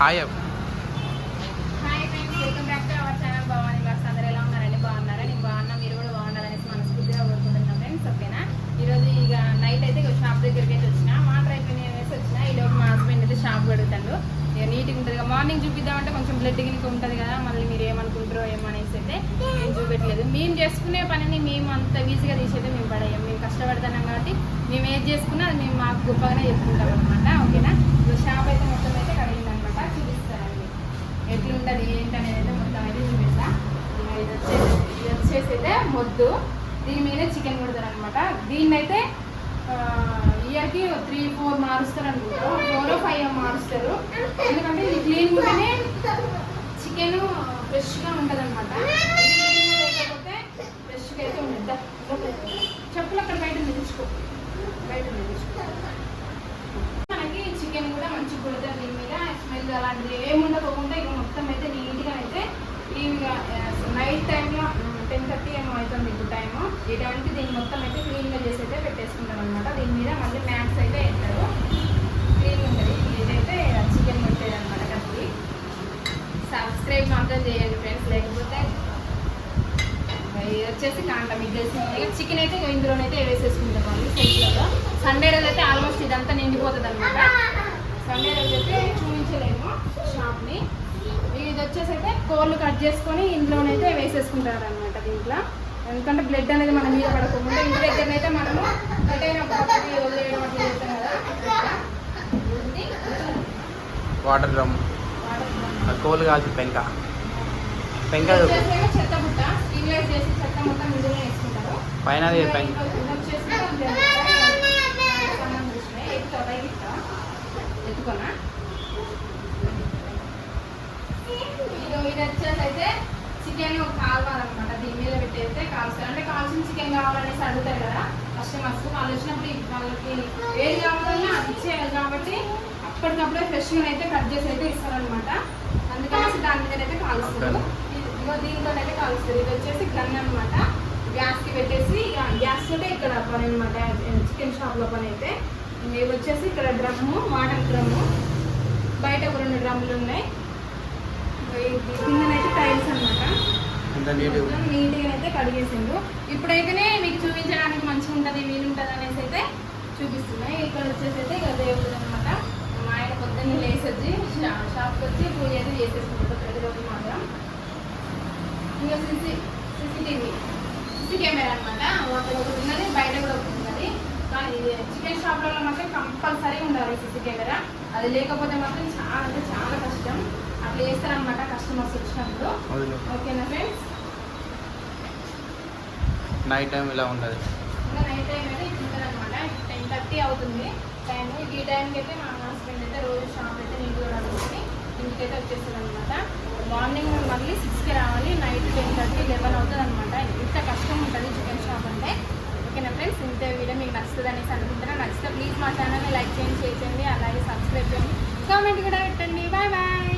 Hi. Hi friends welcome back to our channel. Bhavani box అందరూ ఎలా ఉన్నారండి? బాగున్నారా? నేను బాగున్నా. మీరు కూడా బాగుండాలనేసి మనస్ఫూర్తిగా కోరుకుంటున్నాం ఫ్రెండ్స్ ఓకేనా? ఈరోజు ఇక నైట్ అయితే షాప్ దగ్గరికి అయితే వచ్చిన. వాటర్ అయిపోయినాయి అనేసి వచ్చిన. ఈ లోపు మా హస్బెండ్ అయితే షాప్ పెడతాడు ఇక నీట్గా ఉంటుంది కదా. మార్నింగ్ చూపిద్దామంటే కొంచెం బ్లడ్ గినికి ఉంటుంది కదా. మళ్ళీ మీరు ఏమనుకుంటారో ఏమనేసి అయితే నేను చూపెట్టలేదు. మేము చేసుకునే పనిని మేము అంత ఈజీగా తీసేది మేము పడేయం. మేము కష్టపడుతున్నాం కాబట్టి మేము ఏది చేసుకున్నా అది మేము మాకు గొప్పగానే చెప్పుకుంటాం అనమాట ఓకేనా? షాప్ అయితే మొత్తం అయితే కడిగింది అనమాట చూపిస్తానండి ఎట్లుంటది ఏంటనేది అయితే మొత్తం అయితే చూపిస్తా ఇక ఇది వచ్చేసి ఇది వచ్చేసి వద్దు. దీని మీద చికెన్ కొడతారు అనమాట ఇయర్కి త్రీ ఫోర్ మారుస్తారు అనుకుంటారు ఫోర్ ఫైవ్ మారుస్తారు. ఎందుకంటే ఇది క్లీన్ ఉంటేనే చికెన్ ఫ్రెష్గా ఉంటుంది అనమాట లేకపోతే ఫ్రెష్గా అయితే ఉండదు. చెప్పులు అక్కడ బయట నిలుచుకో. బయట నిలుచుకో. మనకి చికెన్ కూడా మంచిగా కొడతారు దీని మీద. స్మెల్ అలాంటిది ఏమి ఇక మొత్తం అయితే నీట్గా అయితే ఈ నైట్ టైంలో టెన్ థర్టీ ఏమో అవుతుంది ఇప్పుడు టైము ఈ టైంకి దీన్ని మొత్తం అయితే క్లీన్గా చేసి అయితే పెట్టేసుకుంటాం అనమాట దీని మీద మళ్ళీ మ్యాక్స్ అయితే వేస్తారు. క్లీన్ ఉంటుంది. ఇదైతే చికెన్ పెట్టేది అనమాట కత్తి సబ్స్క్రైబ్ మాత్రం చేయండి ఫ్రెండ్స్ లేకపోతే వచ్చేసి కాంట మీకు తెలిసింది చికెన్ అయితే ఇందులోనైతే వేసేసుకుంటాం అండి సెట్లలో సండే రోజు అయితే ఆల్మోస్ట్ ఇదంతా నిండిపోతుంది అనమాట సండే రోజు అయితే చూపించలేము. షాప్ కోళ్ళు కట్ చేసుకొని ఇందులోనైతే వేసేసుకుంటారు అనమాట దీంట్లో. ఎందుకంటే బ్లడ్ అనేది మన మీద పడకుండా ఇంటి దగ్గరనైతే మనము ఎటైనా వదిలేయడం అట్లా చేస్తాం కదా. వాటర్ డ్రమ్ కోలు కాల్చి పెంక. పెంక చెత్త బుట్ట స్టీమ్లైజ్ చేసి చెత్త మొత్తం ఇందులో వేసుకుంటారు. పైన పెంక. ఇది వచ్చేసి అంతే అన్నమాట. దానికి సంబంధించినవి. ఎక్కుతా, పైకి ఎక్కుతా. ఎత్తుకోనా ఇది వచ్చేసి అయితే చికెన్ కావాలన్నమాట. దీని మీద పెట్టేస్తే కాల్స్తారు అంటే కాల్చిన చికెన్ కావాలనేసి అడుగుతారు కదా. కస్టమర్స్ వాళ్ళు వచ్చినప్పుడు వాళ్ళకి ఏది కావాలన్నా అది ఇచ్చేయాలి కాబట్టి అప్పటికప్పుడే ఫ్రెష్గా అయితే కట్ చేసి అయితే ఇస్తారనమాట అందుకనేసి దాని మీద అయితే కాలుస్తారు ఇదిగో దీంతో అయితే కాలుస్తారు. ఇది వచ్చేసి గన్ అనమాట గ్యాస్కి పెట్టేసి ఇక గ్యాస్ తోటే ఇక్కడ పని అనమాట చికెన్ షాప్లో పని అయితే. ఇవి వచ్చేసి ఇక్కడ డ్రమ్ము వాటర్ డ్రమ్ము. బయట ఒక రెండు డ్రమ్ములు ఉన్నాయి. కిందనైతే టైల్స్ అనమాట నీట్గా అయితే కడిగేసిండు ఇప్పుడైతేనే మీకు చూపించడానికి మంచిగా ఉంటుంది వీలు ఉంటుంది అనేసి అయితే చూపిస్తున్నాయి ఇక్కడ వచ్చేసి అయితే ఇక దేవుడు అనమాట మా ఆయన పొద్దున్నే లేసి వచ్చి షాప్కి వచ్చి పూజ అయితే చేసేసుకుంటారు ప్రతిరోజు మాత్రం. ఇంకా సిసి సీసీటీవీ సీసీ కెమెరా అనమాట ఒకటి ఉన్నది బయట కూడా ఒకటి కానీ చికెన్ షాప్లలో మాత్రం కంపల్సరీ ఉండాలి సీసీ కెమెరా. అది లేకపోతే మాత్రం చాలా అంటే చాలా కష్టం. అట్లా చేస్తారనమాట కస్టమర్స్ వచ్చినప్పుడు. ఓకేనా ఫ్రెండ్స్ నైట్ టైం ఇలా ఉండదు ఇంకా నైట్ టైం అయితే ఇట్లుంటుంది అనమాట టెన్ థర్టీ అవుతుంది. టైం ఈ టైంకి అయితే మా హస్బెండ్ అయితే రోజు షాప్ అయితే నీట్గా నడుస్తుంది ఇంటికైతే వచ్చేస్తుంది అనమాట మార్నింగ్ మళ్ళీ సిక్స్కి రావాలి నైట్ టెన్ మా ఛానల్ని లైక్ చేయండి షేర్ చేయండి అలాగే సబ్స్క్రైబ్ చేయండి. కామెంట్ కూడా పెట్టండి. Bye bye